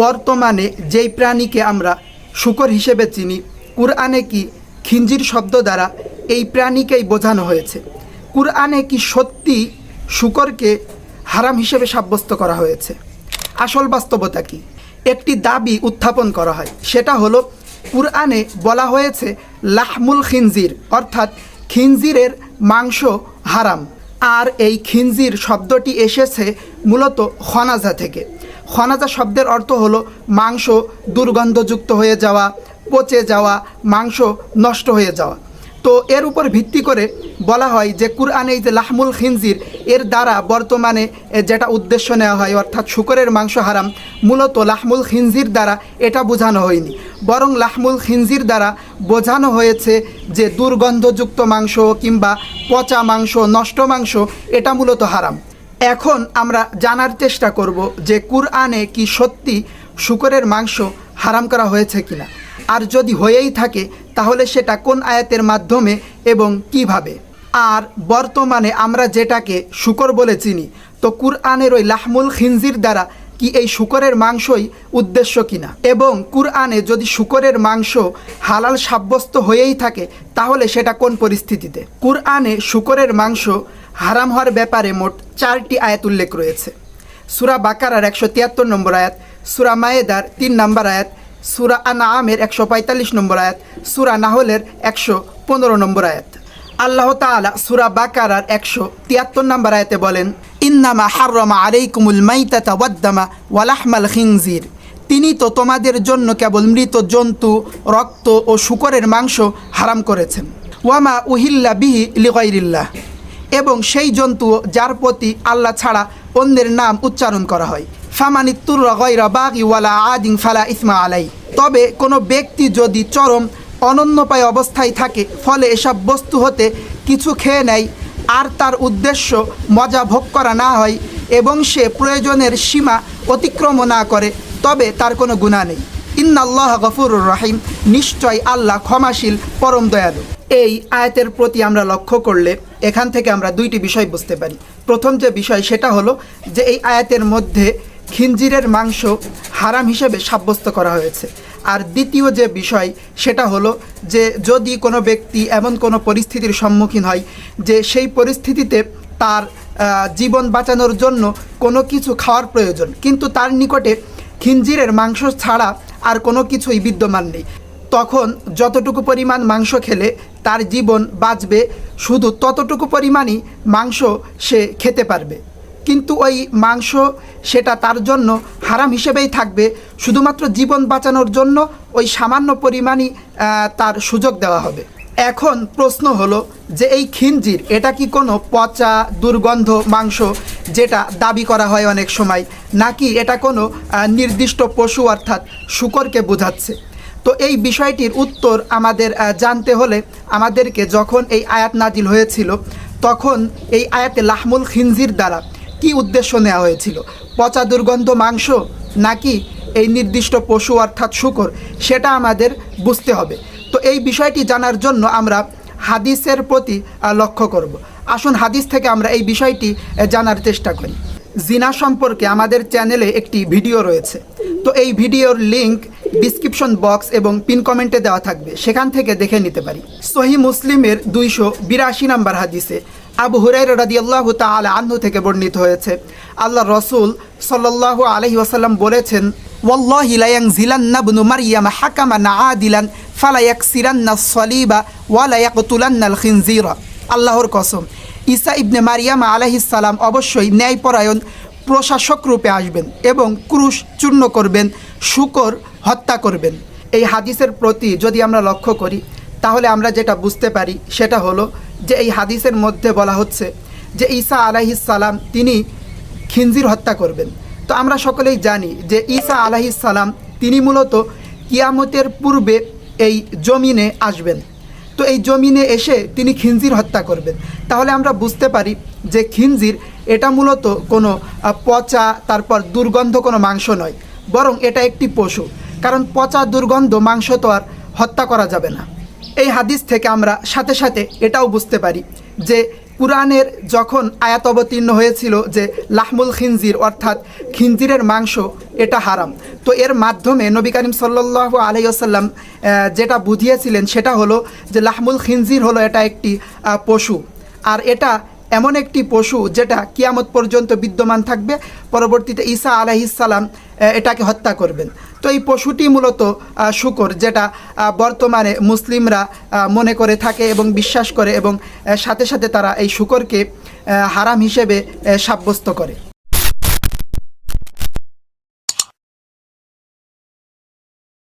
বর্তমানে যেই প্রাণীকে আমরা শুকর হিসেবে চিনি, কুরআনে কি খিঞ্জির শব্দ দ্বারা এই প্রাণীকেই বোঝানো হয়েছে? কুরআনে কি সত্যি শুকরকে হারাম হিসেবে সাব্যস্ত করা হয়েছে? আসল বাস্তবতা কি? একটি দাবি উত্থাপন করা হয়, সেটা হলো কুরআনে বলা হয়েছে, লাহমুল খিনজির, অর্থাৎ খিনজিরের মাংস হারাম। আর এই খিনজির শব্দটি এসেছে মূলত খনাজা থেকে। খনাজা শব্দের অর্থ হলো মাংস দুর্গন্ধযুক্ত হয়ে যাওয়া, পচে যাওয়া, মাংস নষ্ট হয়ে যাওয়া। তো এর উপর ভিত্তি করে বলা হয় যে কুরআনে যে লাহমুল খিনজির, এর দ্বারা বর্তমানে যেটা উদ্দেশ্য নেওয়া হয়, অর্থাৎ শুকরের মাংস হারাম, মূলত লাহমুল খিনজির দ্বারা এটা বোঝানো হয়নি। বরং লাহমুল খিনজির দ্বারা বোঝানো হয়েছে যে দুর্গন্ধযুক্ত মাংস কিংবা পচা মাংস, নষ্ট মাংস, এটা মূলত হারাম। এখন আমরা জানার চেষ্টা করব যে কুরআনে কি সত্যি শুকরের মাংস হারাম করা হয়েছে কিনা। আর যদি হয়েই থাকে, তাহলে সেটা কোন আয়াতের মাধ্যমে এবং কীভাবে? আর বর্তমানে আমরা যেটাকে শুকর বলে চিনি, তো কুরআনের ওই লাহমুল খিনজির দ্বারা কি এই শুকরের মাংসই উদ্দেশ্য কিনা? এবং কুরআনে যদি শুকরের মাংস হালাল সাব্যস্ত হয়েই থাকে, তাহলে সেটা কোন পরিস্থিতিতে? কুরআনে শুকরের মাংস হারাম হওয়ার ব্যাপারে মোট চারটি আয়াত উল্লেখ রয়েছে। সুরা বাকারার একশো তিয়াত্তর নম্বর আয়াত, সুরা মায়েদার তিন নম্বর আয়াত, সুরা আনা আমের একশো পঁয়তাল্লিশ নম্বর আয়াত, সুরা নাহলের একশো পনেরো নম্বর আয়াত। আল্লাহ তাআলা সুরা বাকারার একশো তিয়াত্তর নম্বর আয়াতে বলেন ইন্নামা হাররমা আলাইকুমুল মাইতাতা ওয়াদ্দামা ওয়ালাহমাল খিনজির। তিনি তো তোমাদের জন্য কেবল মৃত জন্তু, রক্ত ও শুকরের মাংস হারাম করেছেন। ওয়ামা উহিল্লা বিহি লিগাইরিল্লাহ। এবং সেই জন্তু যার প্রতি আল্লাহ ছাড়া অন্যের নাম উচ্চারণ করা হয়। ফামানিত্তুর গয়রা বাগি ওয়ালা আদিং ফালা ইসমা আলাই তবে কোনো ব্যক্তি যদি চরম অনন্যপায় অবস্থায় থাকে, ফলে এসব বস্তু হতে কিছু খেয়ে নেয় আর তার উদ্দেশ্য মজা ভোগ করা না হয় এবং সে প্রয়োজনের সীমা অতিক্রম না করে, তবে তার কোনো গুণা নেই। ইন্নাল্লাহ গফুরুর রাহিম, নিশ্চয় আল্লাহ ক্ষমাশীল, পরম দয়ালু। এই আয়াতের প্রতি আমরা লক্ষ্য করলে এখান থেকে আমরা দুইটি বিষয় বুঝতে পারি। প্রথম যে বিষয় সেটা হলো যে এই আয়াতের মধ্যে খিঞ্জিরের মাংস হারাম হিসেবে সাব্যস্ত করা হয়েছে। আর দ্বিতীয় যে বিষয়, সেটা হলো যে যদি কোনো ব্যক্তি এমন কোনো পরিস্থিতির সম্মুখীন হয় যে সেই পরিস্থিতিতে তার জীবন বাঁচানোর জন্য কোনো কিছু খাওয়ার প্রয়োজন, কিন্তু তার নিকটে খিঞ্জিরের মাংস ছাড়া আর কোনো কিছুই বিদ্যমান নেই, তখন যতটুকু পরিমাণ মাংস খেলে তার জীবন বাঁচবে, শুধু ততটুকু পরিমাণই মাংস সে খেতে পারবে। কিন্তু ওই মাংস সেটা তার জন্য হারাম হিসেবেই থাকবে। শুধুমাত্র জীবন বাঁচানোর জন্য ওই সামান্য পরিমাণই তার সুযোগ দেওয়া হবে। এখন প্রশ্ন হলো যে এই খিঞ্জির, এটা কি কোনো পচা, দুর্গন্ধ মাংস যেটা দাবি করা হয় অনেক সময়, নাকি এটা কোনো নির্দিষ্ট পশু অর্থাৎ শুকরকে বোঝাচ্ছে? তো এই বিষয়টির উত্তর আমাদের জানতে হলে আমাদেরকে যখন এই আয়াত নাজিল হয়েছিল, তখন এই আয়াতে লাহমুল খিনজির দ্বারা কি উদ্দেশ্য নেওয়া হয়েছিল? পচা দুর্গন্ধ মাংস নাকি এই নির্দিষ্ট পশু অর্থাৎ শুকর? সেটা আমাদের বুঝতে হবে। তো এই বিষয়টি জানার জন্য আমরা হাদিসের প্রতি লক্ষ্য করব। আসুন হাদিস থেকে আমরা এই বিষয়টি জানার চেষ্টা করি। জিনা সম্পর্কে আমাদের চ্যানেলে একটি ভিডিও রয়েছে। তো এই ভিডিওর লিংক ডিসক্রিপশন বক্স এবং পিন কমেন্টে দেওয়া থাকবে। সেখান থেকে দেখে নিতে পারি। সহি মুসলিমের দুইশো বিরাশি নম্বর হাদিসে আবু হুরাই রাদি আল্লাহ তাআলা আনহু থেকে বর্ণিত হয়েছে। আল্লাহ রসুল সাল্লাল্লাহু আলাইহি ওসাল্লাম বলেছেন, ওয়াল্লাহি লা ইয়ানজিলান্না ইবনু মারইয়াম হাকামান আদিলান, ফালা ইয়াকসিরান্না সলিবা ওয়া লা ইয়াকতুলান্নাল খিনজিরা আল্লাহর কসম, ঈসা ইবনে মারিয়াম আলাইহিস সালাম অবশ্যই ন্যায়পরায়ণ প্রশাসক রূপে আসবেন এবং ক্রুশ চূর্ণ করবেন, শুকর হত্যা করবেন। এই হাদিসের প্রতি যদি আমরা লক্ষ্য করি তাহলে আমরা যেটা বুঝতে পারি সেটা হলো যে এই হাদিসের মধ্যে বলা হচ্ছে যে ঈসা আলাইহিস সালাম তিনি খিনজির হত্যা করবেন। তো আমরা সকলেই জানি যে ঈসা আলাইহিস সালাম তিনি মূলত কিয়ামতের পূর্বে এই জমিনে আসবেন। তো এই জমিনে এসে তিনি খিনজির হত্যা করবেন। তাহলে আমরা বুঝতে পারি যে খিনজির এটা মূলত কোনো পচা, তারপর দুর্গন্ধ কোনো মাংস নয়, বরং এটা একটি পশু। কারণ পচা দুর্গন্ধ মাংস তো আর হত্যা করা যাবে না। এই হাদিস থেকে আমরা সাথে সাথে এটাও বুঝতে পারি যে কুরআনের যখন আয়াত অবতীর্ণ হয়েছিল যে লাহমুল খিনজির, অর্থাৎ খিনজিরের মাংস, এটা হারাম। তো এর মাধ্যমে নবী করিম সাল্লাহ আলাইসাল্লাম যেটা বুঝিয়েছিলেন সেটা হলো যে লাহমুল খিনজির হলো এটা একটি পশু। আর এটা এমন একটি পশু যেটা কিয়ামত পর্যন্ত বিদ্যমান থাকবে, পরবর্তীতে ঈসা আলাইসাল্লাম এটাকে হত্যা করবেন। তো এই পশুটি মূলত শুকর, যেটা বর্তমানে মুসলিমরা মনে করে থাকে এবং বিশ্বাস করে এবং সাথে সাথে তারা এই শুকরকে হারাম হিসেবে সাব্যস্ত করে।